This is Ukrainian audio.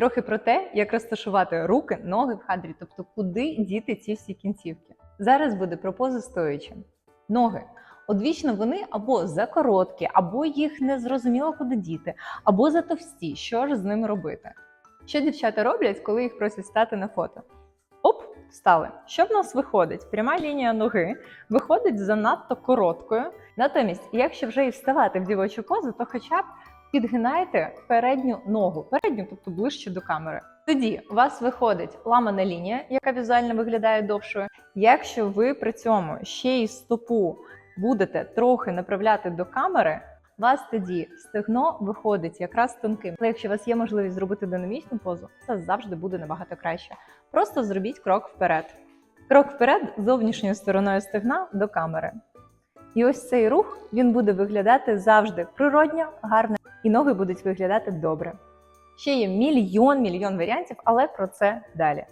Трохи про те, як розташувати руки, ноги в хадрі, тобто куди діти ці всі кінцівки. Зараз буде про пози стоячи. Ноги. Одвічно вони або закороткі, або їх не зрозуміло куди діти, або затовсті. Що ж з ними робити? Що дівчата роблять, коли їх просять стати на фото? Оп, встали. Що в нас виходить? Пряма лінія ноги виходить занадто короткою. Натомість, якщо вже і вставати в дівочу позу, то хоча б підгинайте передню ногу, передню, тобто ближче до камери. Тоді у вас виходить ламана лінія, яка візуально виглядає довшою. Якщо ви при цьому ще й стопу будете трохи направляти до камери, у вас тоді стегно виходить якраз тонким. Але якщо у вас є можливість зробити динамічну позу, це завжди буде набагато краще. Просто зробіть крок вперед. Крок вперед зовнішньою стороною стегна до камери. І ось цей рух він буде виглядати завжди природньо, гарно, і ноги будуть виглядати добре. Ще є мільйон мільйон варіантів, але про це далі.